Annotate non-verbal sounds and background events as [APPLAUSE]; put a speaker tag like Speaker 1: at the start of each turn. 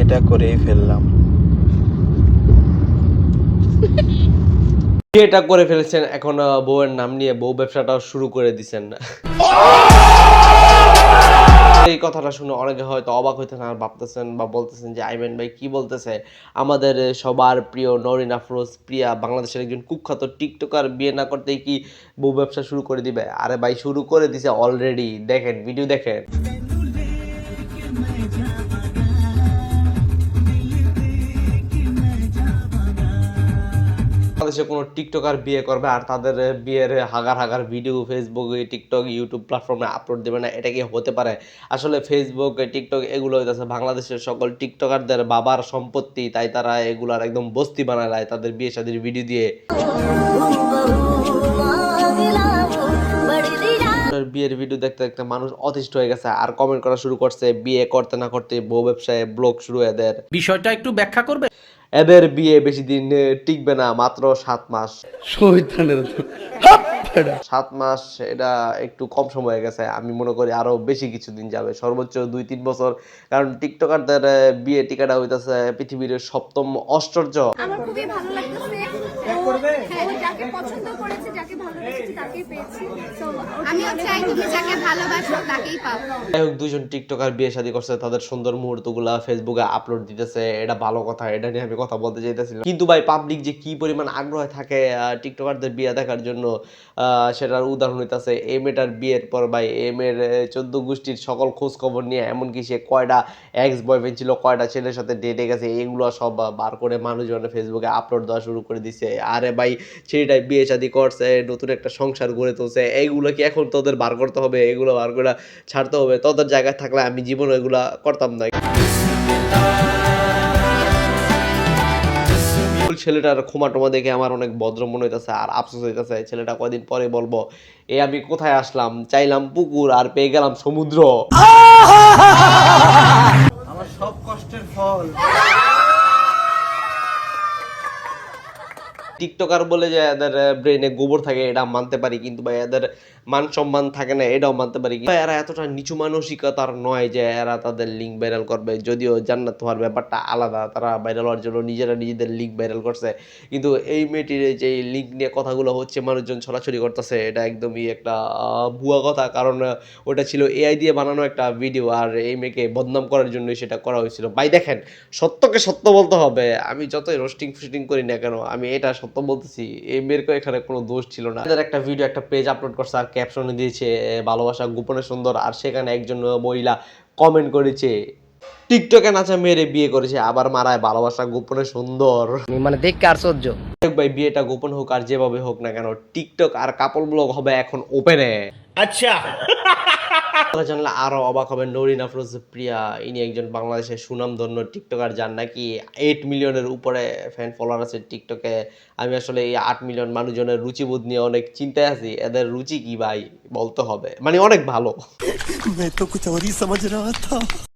Speaker 1: বিয়েটা করেই ফেললাম।
Speaker 2: বিয়েটা করে ফেলেছেন? এখন বউয়ের নাম নিয়ে বউ ব্যবসাটাও শুরু করে দিছেন। এই কথাটা শুনে অনেকে হয়তো অবাক হইতেন আর ভাবতেছেন বা বলতেছেন যে, আইমেন ভাই, কি বলতেছে? আমাদের সবার প্রিয় নরিন আফরোজ প্রিয়া, বাংলাদেশের একজন কুখ্যাত টিকটকার, বিয়ে না করতেই কি বউ ব্যবসা শুরু করে দিবে? আরে ভাই, শুরু করে দিছে অলরেডি দেখেন ভিডিও দেখেন। বাংলাদেশে কোনো টিকটকার বিয়ে করবে আর তাদের বিয়ের হাগার হাগার ভিডিও ফেসবুক টিকটক ইউটিউব প্ল্যাটফর্মে আপলোড দেবে না, এটা কি হতে পারে? আসলে ফেসবুক টিকটক এগুলো হইতেছে বাংলাদেশের সকল টিকটকারদের বাবার সম্পত্তি, তাই তারা এগুলার একদম বস্তি বানায় তাদের বিয়ে শাদির ভিডিও দিয়ে। বিয়ের ভিডিও দেখতে দেখতে মানুষ অতিষ্ঠ হয়ে গেছে আর কমেন্ট করা শুরু করছে, বিয়ে করতে না করতে বউ ব্যবসায় ব্লগ শুরু এদের
Speaker 3: বিষয়টা একটু ব্যাখ্যা করবে?
Speaker 2: এদের বিয়ে বেশি দিন টিকবে না মাত্র সাত মাস। সাত মাস এটা একটু কম সময় হয়ে গেছে। আমি মনে করি আরও বেশি কিছুদিন যাবে। সর্বোচ্চ দুই তিন বছর। কারণ টিকটকারদের বিয়ে টিকাটা হইতেছে পৃথিবীর সপ্তম আশ্চর্য
Speaker 4: আমার খুবই ভালো লাগতেছে যাকে পছন্দ করেছে যাকে ভালোবেসেছি তাকেই পেয়েছি। তো আমিও চাই তুমি যাকে ভালোবাসো তাকেই পাও
Speaker 2: যাই হোক দুজন টিকটকার বিয়ে শাদী করছে তাদের সুন্দর মুহূর্তগুলা ফেসবুকে আপলোড দিতেছে। এটা ভালো কথা এটা নিয়ে আমি কথা বলতে চাইতেছিলাম। কিন্তু ভাই পাবলিক যে কি পরিমাণ আগ্রহ থাকে টিকটকারদের বিয়ে দেখার জন্য সেটার উদাহরণ হইতাছে এম এটার বিয়ের পর ভাই এম এর চোদ্দ গোষ্ঠীর সকল খোঁজ খবর নিয়ে এমনকি সে কয়টা এক্স বয়ফ্রেন্ড ছিল কয়টা ছেলের সাথে ডেটে গেছে এগুলো সব বার করে মানুষজন ফেসবুকে আপলোড দেওয়া শুরু করে দিছে। আরে ভাই, ছেলেটাই বিয়ে শাদী করছে, নতুন একটা সংসার গড়ে তুলছে, এইগুলো কি এখন তোদের বার করতে হবে? এগুলো বার করে ছাড়তে হবে। তোদের জায়গায় থাকলে আমি জীবনে এগুলা করতাম না। ছেলেটার ক্ষমা টমা দেখে আমার অনেক ভদ্র মনে হইতেছে, আর আফসোস হইতেছে, ছেলেটা কয়দিন পরে বলব, এ, আমি কোথায় আসলাম? চাইলাম পুকুর আর পেয়ে গেলাম সমুদ্র।
Speaker 1: আমার সব কষ্টের ফল।
Speaker 2: টিকটকার বলে যে এদের ব্রেনে গোবর থাকে এটা মানতে পারি, কিন্তু ভাই এদের মান সম্মান থাকে না, এটাও মানতে পারি। ভাই এরা এতটা নিচু মানসিকতার নয় যে এরা তাদের লিঙ্ক ভাইরাল করবে। যদিও জান্নাত হওয়ার ব্যাপারটা আলাদা, তারা ভাইরাল হওয়ার জন্য নিজেরা নিজেদের লিঙ্ক ভাইরাল করছে। কিন্তু এই মেয়েটির যে লিঙ্ক নিয়ে কথাগুলো হচ্ছে, মানুষজন ছড়াছড়ি করতেছে, এটা একদমই একটা ভুয়া কথা। কারণ ওটা ছিল এআই দিয়ে বানানো একটা ভিডিও আর এই মেয়েকে বদনাম করার জন্যই সেটা করা হয়েছিল। ভাই দেখেন, সত্যকে সত্য বলতে হবে। আমি যতই রোস্টিং ফুস্টিং করি না কেন, আমি এটা সত্য বলতেছি এই মেয়ের এখানে কোনো দোষ ছিল না। এদের একটা ভিডিও একটা পেজ আপলোড করছে আর ক্যাপশনে দিয়েছে ভালোবাসা গোপনে সুন্দর। আর সেখানে একজন মহিলা কমেন্ট করেছে টিকটকে নাচা মেরে বিয়ে করেছে আবার মারায় ভালোবাসা গোপনে সুন্দর।
Speaker 5: মানে দেখকে আর সহ্য
Speaker 2: ভাই বিয়েটা গোপন হোক আর যেভাবে হোক না কেন টিকটক আর কাপল ব্লগ হবে এখন ওপেনে
Speaker 3: আচ্ছা।
Speaker 2: কথা জানলে আরও অবাক হবেন। নরিন আফরোজ প্রিয়া ইনি একজন বাংলাদেশের সুনামধন্য টিকটকার যার নাকি এইট মিলিয়নের উপরে ফ্যান ফলোয়ার আছে টিকটকে। আমি আসলে এই আট মিলিয়ন মানুষজনের রুচিবোধ নিয়ে অনেক চিন্তায় আছি। এদের রুচি কি ভাই? বলতে হবে। মানে অনেক ভালো। [LAUGHS]